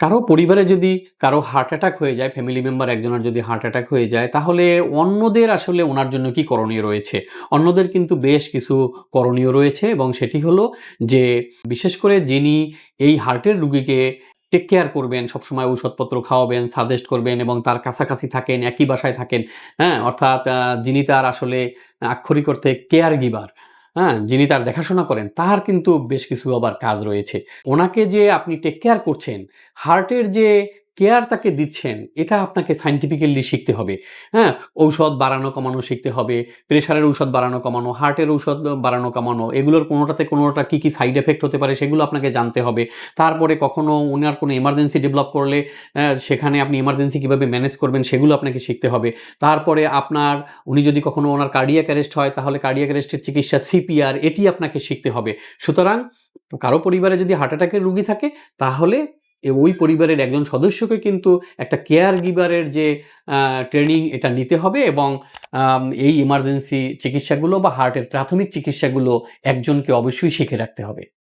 কারও পরিবারে যদি কারও হার্ট অ্যাটাক হয়ে যায় ফ্যামিলি মেম্বার একজনের যদি হার্ট অ্যাটাক হয়ে যায়, তাহলে অন্যদের আসলে ওনার জন্য কি করণীয় রয়েছে? অন্যদের কিন্তু বেশ কিছু করণীয় রয়েছে এবং সেটি হলো যে, বিশেষ করে যিনি এই হার্টের রুগীকে টেক কেয়ার করবেন, সবসময় ঔষধপত্র খাওয়াবেন সাজেস্ট করবেন এবং তার কাছাকাছি থাকেন, একই বাসায় থাকেন হ্যাঁ? অর্থাৎ যিনি তার আসলে আক্ষরিক অর্থে কেয়ার গিভার হ্যাঁ যিনি তার দেখাশোনা করেন, তার কিন্তু বেশ কিছু আবার কাজ রয়েছে। ওনাকে যে আপনি টেক কেয়ার করছেন হার্টের যে কেয়ার তাকে দিচ্ছেন, এটা আপনাকে সাইন্টিফিক্যালি শিখতে হবে। হ্যাঁ ঔষধ বাড়ানো, কমানো শিখতে হবে প্রেশারের ঔষধ বাড়ানো, কমানো হার্টের ঔষধ বাড়ানো, কমানো, এগুলোর কোনোটাতে কোনোটা কী কী সাইড এফেক্ট হতে পারে সেগুলো আপনাকে জানতে হবে। তারপরে কখনো ওনার কোনো এমার্জেন্সি ডেভেলপ করলে সেখানে আপনি এমার্জেন্সি কীভাবে ম্যানেজ করবেন সেগুলো আপনাকে শিখতে হবে। তারপরে আপনার, উনি যদি কখনো ওনার কার্ডিয়াক অ্যারেস্ট হয়, তাহলে কার্ডিয়াক অ্যারেস্টের চিকিৎসা সিপিআর এটি আপনাকে শিখতে হবে। সুতরাং, কারও পরিবারে যদি হার্ট অ্যাটাকের রুগী থাকে, তাহলে ওই পরিবারের একজন সদস্যকে কিন্তু একটা কেয়ার গিভারের যে ট্রেনিং এটা নিতে হবে এবং এই ইমার্জেন্সি চিকিৎসাগুলো বা হার্টের প্রাথমিক চিকিৎসাগুলো একজনকে অবশ্যই শিখে রাখতে হবে।